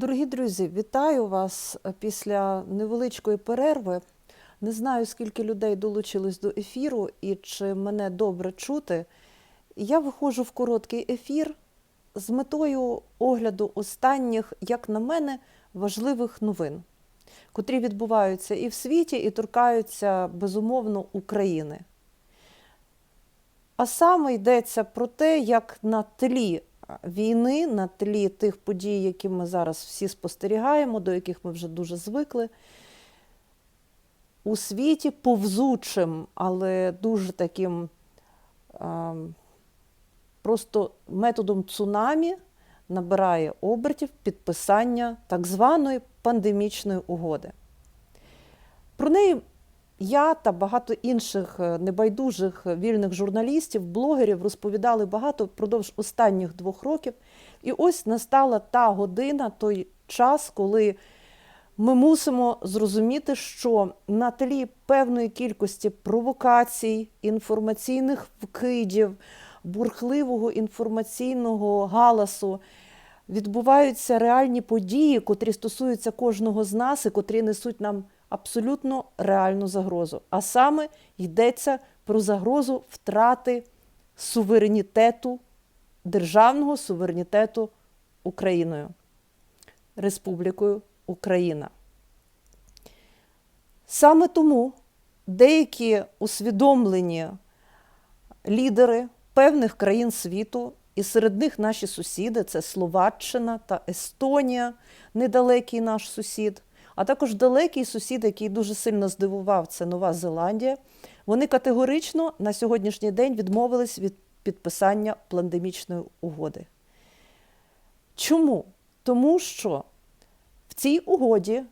Дорогі друзі, вітаю вас після невеличкої перерви. Не знаю, скільки людей долучилось до ефіру і чи мене добре чути. Я виходжу в короткий ефір з метою огляду останніх, як на мене, важливих новин, котрі відбуваються і в світі, і торкаються безумовно України. А саме йдеться про те, як на тлі війни, на тлі тих подій, які ми зараз всі спостерігаємо, до яких ми вже дуже звикли, у світі повзучим, але дуже таким а, просто методом цунамі набирає обертів підписання так званої пандемічної угоди. Про неї я та багато інших е, небайдужих вільних журналістів, блогерів розповідали багато впродовж останніх двох років. І ось настала та година, той час, коли ми мусимо зрозуміти, що на тлі певної кількості провокацій, інформаційних вкидів, бурхливого інформаційного галасу відбуваються реальні події, котрі стосуються кожного з нас і котрі несуть нам абсолютно реальну загрозу. А саме йдеться про загрозу втрати суверенітету, державного суверенітету Україною, Республікою Україна. Саме тому деякі усвідомлені лідери певних країн світу, і серед них наші сусіди це Словаччина та Естонія, недалекий наш сусід, а також далекий сусід, який дуже сильно здивував, це Нова Зеландія. Вони категорично на сьогоднішній день відмовились від підписання пандемічної угоди. Чому? Тому що в цій угоді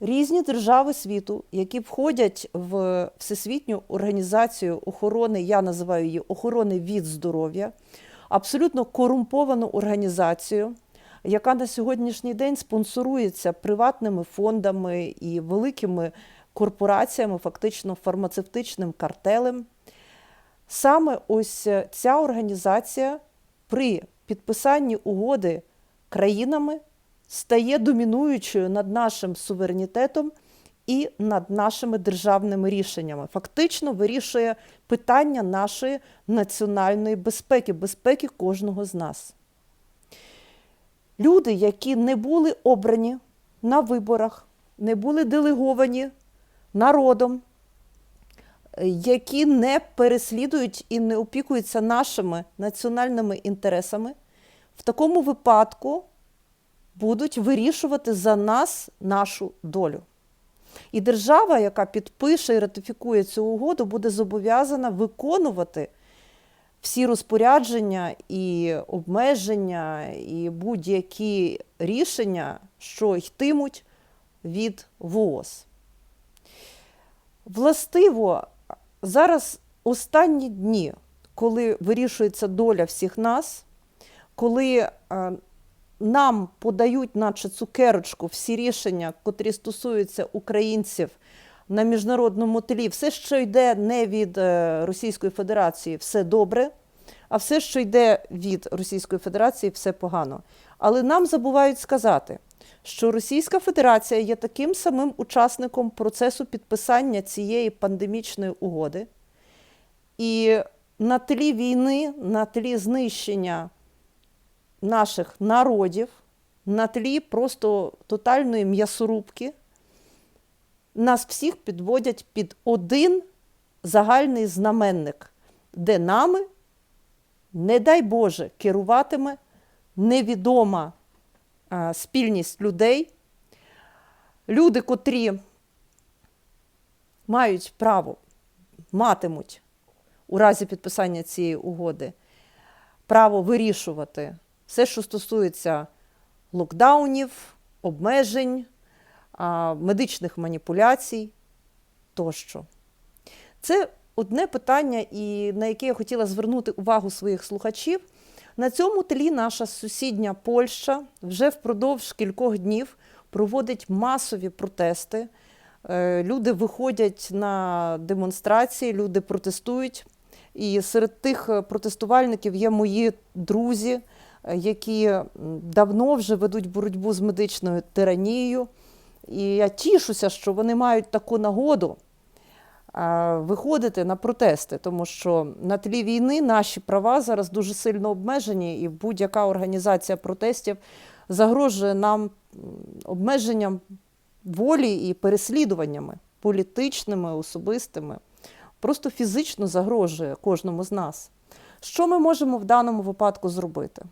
різні держави світу, які входять в Всесвітню організацію охорони, я називаю її охорони від здоров'я, абсолютно корумповану організацію, яка на сьогоднішній день спонсорується приватними фондами і великими корпораціями, фактично фармацевтичним картелем. Саме ось ця організація при підписанні угоди країнами стає домінуючою над нашим суверенітетом і над нашими державними рішеннями. Фактично вирішує питання нашої національної безпеки, безпеки кожного з нас. Люди, які не були обрані на виборах, не були делеговані народом, які не переслідують і не опікуються нашими національними інтересами, в такому випадку будуть вирішувати за нас нашу долю. І держава, яка підпише і ратифікує цю угоду, буде зобов'язана виконувати всі розпорядження і обмеження, і будь-які рішення, що йтимуть від ВООЗ. Властиво, зараз останні дні, коли вирішується доля всіх нас, коли е, нам подають, наче цукерочку, всі рішення, котрі стосуються українців на міжнародному тлі, все, що йде не від е, Російської Федерації, все добре, а все, що йде від Російської Федерації, все погано. Але нам забувають сказати, що Російська Федерація є таким самим учасником процесу підписання цієї пандемічної угоди. І на тлі війни, на тлі знищення наших народів, на тлі просто тотальної м'ясорубки, нас всіх підводять під один загальний знаменник, де нами, не дай Боже, керуватиме невідома спільність людей, люди, котрі мають право, матимуть у разі підписання цієї угоди право вирішувати все, що стосується локдаунів, обмежень, медичних маніпуляцій тощо. Це одне питання, і на яке я хотіла звернути увагу своїх слухачів. На цьому тлі наша сусідня Польща вже впродовж кількох днів проводить масові протести. Е, Люди виходять на демонстрації, люди протестують. І серед тих е, протестувальників є мої друзі, е, які давно вже ведуть боротьбу з медичною тиранією. І я тішуся, що вони мають таку нагоду е, виходити на протести, тому що на тлі війни наші права зараз дуже сильно обмежені, і будь-яка організація протестів загрожує нам обмеженням волі і переслідуваннями політичними, особистими, просто фізично загрожує кожному з нас. Що ми можемо в даному випадку зробити?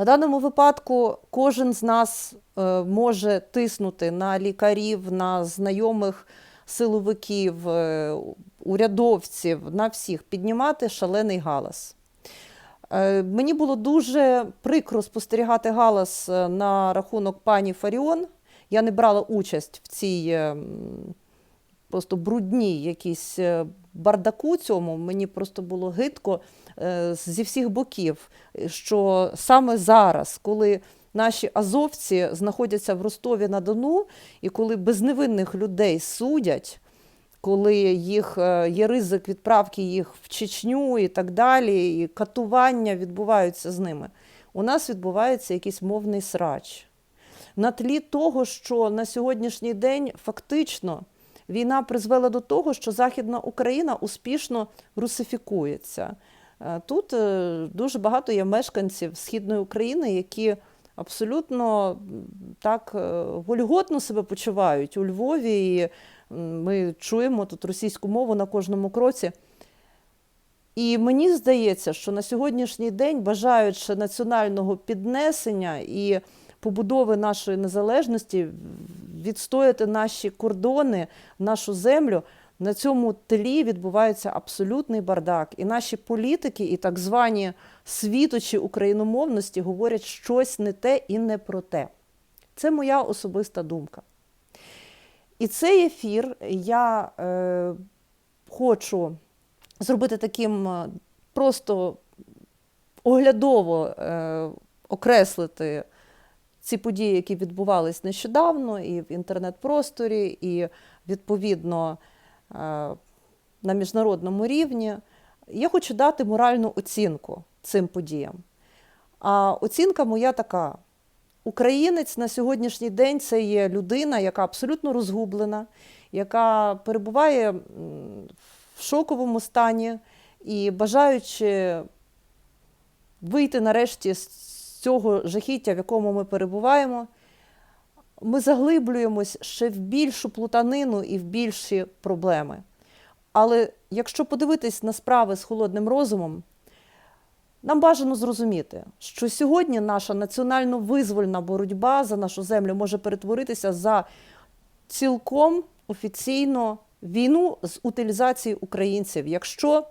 На даному випадку кожен з нас е, може тиснути на лікарів, на знайомих силовиків, е, урядовців, на всіх, піднімати шалений галас. Е, Мені було дуже прикро спостерігати галас на рахунок пані Фаріон. Я не брала участь в цій е, м, просто брудній якійсь е, бардаку цьому. Мені просто було гидко е, зі всіх боків, що саме зараз, коли наші азовці знаходяться в Ростові на Дону, і коли безневинних людей судять, коли їх е, є ризик відправки їх в Чечню і так далі, і катування відбуваються з ними. У нас відбувається якийсь мовний срач. На тлі того, що на сьогоднішній день фактично війна призвела до того, що Західна Україна успішно русифікується. Е, Тут е, дуже багато є мешканців Східної України, які абсолютно так е, вольготно себе почувають у Львові. І ми чуємо тут російську мову на кожному кроці. І мені здається, що на сьогоднішній день, бажаючи національного піднесення і побудови нашої незалежності, відстояти наші кордони, нашу землю, на цьому тлі відбувається абсолютний бардак. І наші політики, і так звані світочі україномовності говорять щось не те і не про те. Це моя особиста думка. І цей ефір я е, хочу зробити таким е, просто оглядово е, окреслити ці події, які відбувались нещодавно, і в інтернет-просторі, і відповідно е, на міжнародному рівні. Я хочу дати моральну оцінку цим подіям. А оцінка моя така: українець на сьогоднішній день це є людина, яка абсолютно розгублена, яка перебуває в шоковому стані і бажаючи вийти нарешті з цього жахіття, в якому ми перебуваємо, ми заглиблюємось ще в більшу плутанину і в більші проблеми. Але якщо подивитись на справи з холодним розумом, нам бажано зрозуміти, що сьогодні наша національно-визвольна боротьба за нашу землю може перетворитися за цілком офіційно війну з утилізації українців. Якщо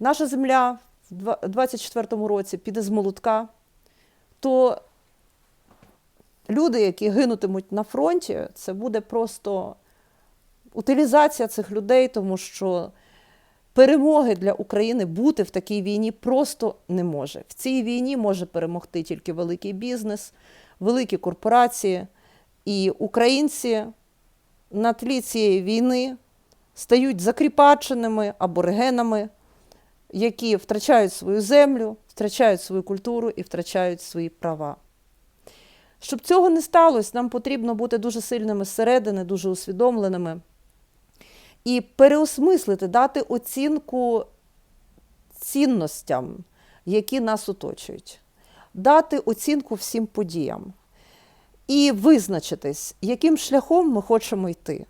наша земля в 24-му році піде з молотка, то люди, які гинутимуть на фронті, це буде просто утилізація цих людей, тому що перемоги для України бути в такій війні просто не може. В цій війні може перемогти тільки великий бізнес, великі корпорації. І українці на тлі цієї війни стають закріпаченими аборигенами, які втрачають свою землю, втрачають свою культуру і втрачають свої права. Щоб цього не сталося, нам потрібно бути дуже сильними зсередини, дуже усвідомленими і переосмислити, дати оцінку цінностям, які нас оточують, дати оцінку всім подіям і визначитись, яким шляхом ми хочемо йти.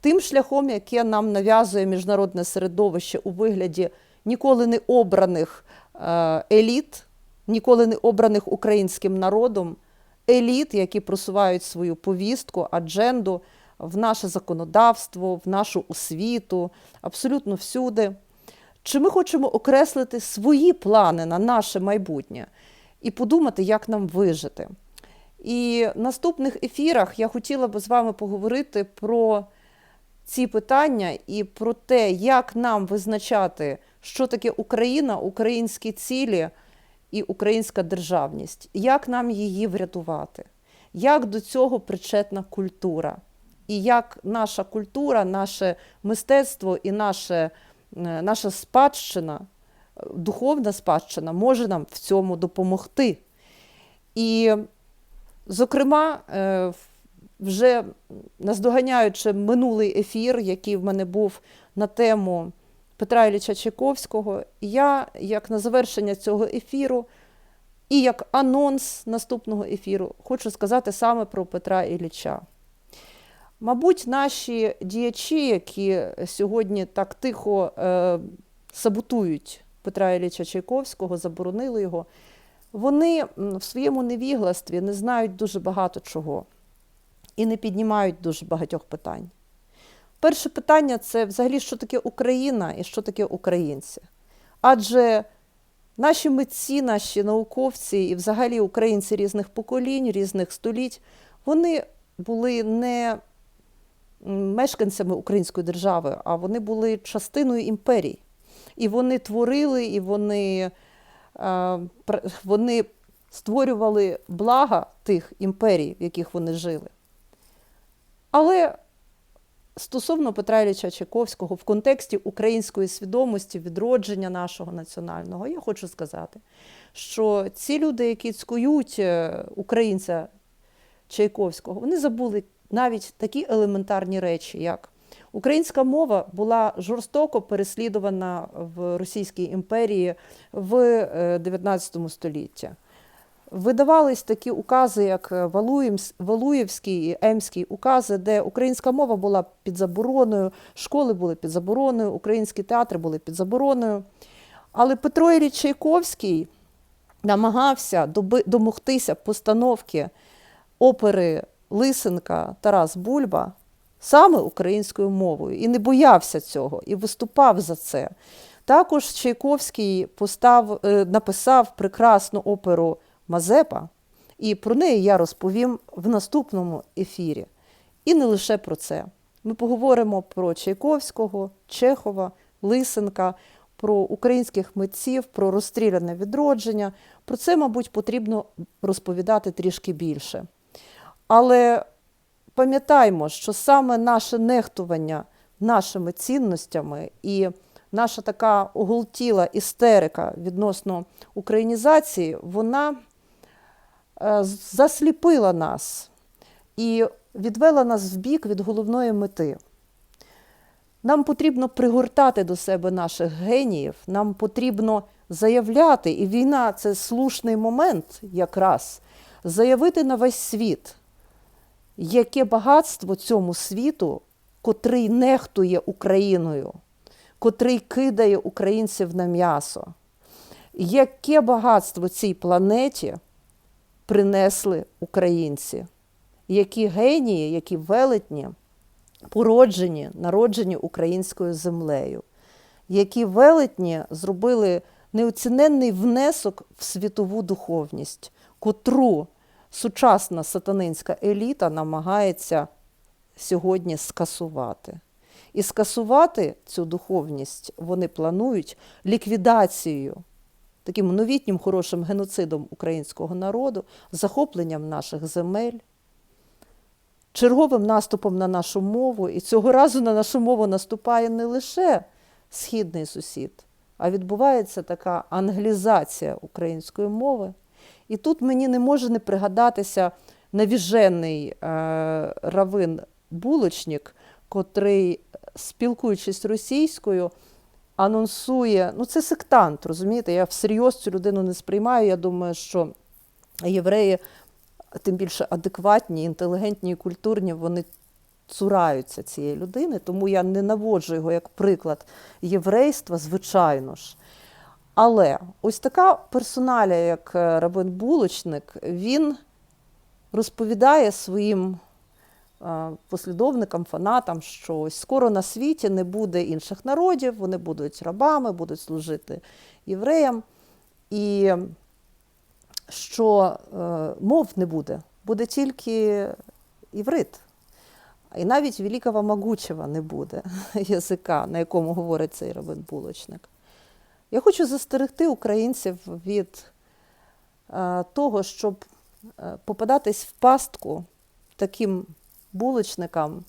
Тим шляхом, яке нам нав'язує міжнародне середовище у вигляді ніколи не обраних е, еліт, ніколи не обраних українським народом, еліт, які просувають свою повістку, адженду в наше законодавство, в нашу освіту, абсолютно всюди. Чи ми хочемо окреслити свої плани на наше майбутнє і подумати, як нам вижити? І в наступних ефірах я хотіла би з вами поговорити про ці питання і про те, як нам визначати, що таке Україна, українські цілі і українська державність, як нам її врятувати, як до цього причетна культура, і як наша культура, наше мистецтво і наше, е, наша спадщина духовна спадщина може нам в цьому допомогти. І, зокрема, е, вже наздоганяючи минулий ефір, який в мене був на тему Петра Ілліча Чайковського, я, як на завершення цього ефіру, і як анонс наступного ефіру, хочу сказати саме про Петра Ілліча. Мабуть, наші діячі, які сьогодні так тихо е, саботують Петра Ілліча Чайковського, заборонили його, вони в своєму невігластві не знають дуже багато чого і не піднімають дуже багатьох питань. Перше питання це взагалі, що таке Україна і що таке українці. Адже наші митці, наші науковці і взагалі українці різних поколінь, різних століть, вони були не мешканцями української держави, а вони були частиною імперії. І вони творили, і вони, вони створювали блага тих імперій, в яких вони жили. Але стосовно Петра Ілліча Чайковського в контексті української свідомості, відродження нашого національного, я хочу сказати, що ці люди, які цькують е, українця Чайковського, вони забули навіть такі елементарні речі, як українська мова була жорстоко переслідувана в Російській імперії в е, 19 столітті. Видавались такі укази, як е, Валуєвський і Емський укази, де українська мова була під забороною, школи були під забороною, українські театри були під забороною. Але Петро Ілліч Чайковський намагався домогтися постановки опери Лисенка Тарас Бульба саме українською мовою і не боявся цього, і виступав за це. Також Чайковський постав, е, написав прекрасну оперу Мазепа, і про неї я розповім в наступному ефірі. І не лише про це. Ми поговоримо про Чайковського, Чехова, Лисенка, про українських митців, про розстріляне відродження. Про це, мабуть, потрібно розповідати трішки більше. Але пам'ятаймо, що саме наше нехтування нашими цінностями і наша така оголтіла істерика відносно українізації, вона засліпила нас і відвела нас в бік від головної мети. Нам потрібно пригортати до себе наших геніїв, нам потрібно заявляти, і війна це слушний момент якраз заявити на весь світ, яке багатство цьому світу, котрий нехтує Україною, котрий кидає українців на м'ясо, яке багатство цій планеті принесли українці, які генії, які велетні породжені, народжені українською землею, які велетні зробили неоціненний внесок в світову духовність, котру сучасна сатанинська еліта намагається сьогодні скасувати. І скасувати цю духовність вони планують ліквідацією, таким новітнім хорошим геноцидом українського народу, захопленням наших земель, черговим наступом на нашу мову. І цього разу на нашу мову наступає не лише східний сусід, а відбувається така англізація української мови. І тут мені не може не пригадатися навіжений е, равин Булочник, котрий, спілкуючись російською, анонсує, ну це сектант, розумієте, я всерйоз цю людину не сприймаю. Я думаю, що євреї, тим більше адекватні, інтелігентні і культурні, вони цураються цієї людини, тому я не наводжу його як приклад єврейства, звичайно ж. Але ось така персоналія, як е, Рабин Булочник, він розповідає своїм послідовникам, фанатам, що скоро на світі не буде інших народів, вони будуть рабами, будуть служити євреям, і що е, мов не буде, буде тільки іврит. І навіть великого могучого не буде язика, на якому говорить цей Рабин Булочник. Я хочу застерегти українців від е, того, щоб е, попадатись в пастку таким булочникам,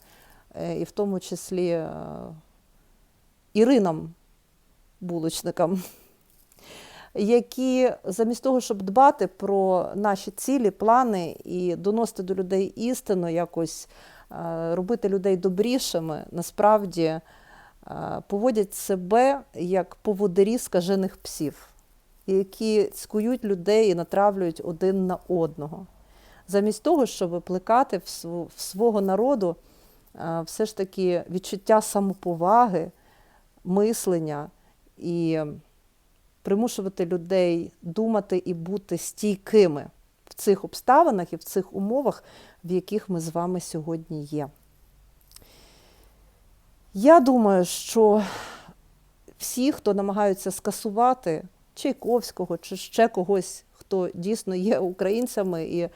е, і в тому числі е, Іринам булочникам, які замість того, щоб дбати про наші цілі, плани і доносити до людей істину, якось е, робити людей добрішими, насправді поводять себе як поводирі скажених псів, які цькують людей і натравлюють один на одного. Замість того, щоб плекати в свого народу е, все ж таки відчуття самоповаги, мислення і примушувати людей думати і бути стійкими в цих обставинах і в цих умовах, в яких ми з вами сьогодні є. Я думаю, що всі, хто намагаються скасувати Чайковського чи ще когось, хто дійсно є українцями і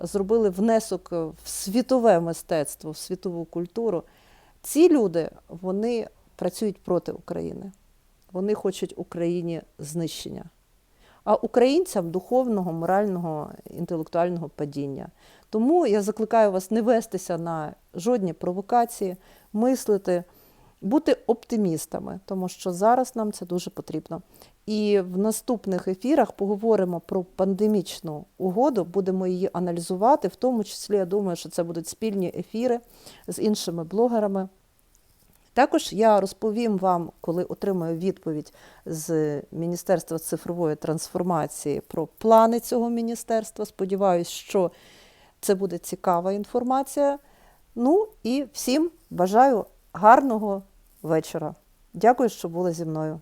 зробили внесок в світове мистецтво, в світову культуру, ці люди вони працюють проти України. Вони хочуть Україні знищення. А українцям духовного, морального, інтелектуального падіння. Тому я закликаю вас не вестися на жодні провокації, мислити, бути оптимістами, тому що зараз нам це дуже потрібно. І в наступних ефірах поговоримо про пандемічну угоду, будемо її аналізувати. В тому числі, я думаю, що це будуть спільні ефіри з іншими блогерами. Також я розповім вам, коли отримаю відповідь з Міністерства цифрової трансформації про плани цього міністерства. Сподіваюсь, що це буде цікава інформація. Ну і всім бажаю гарного вечора. Дякую, що були зі мною.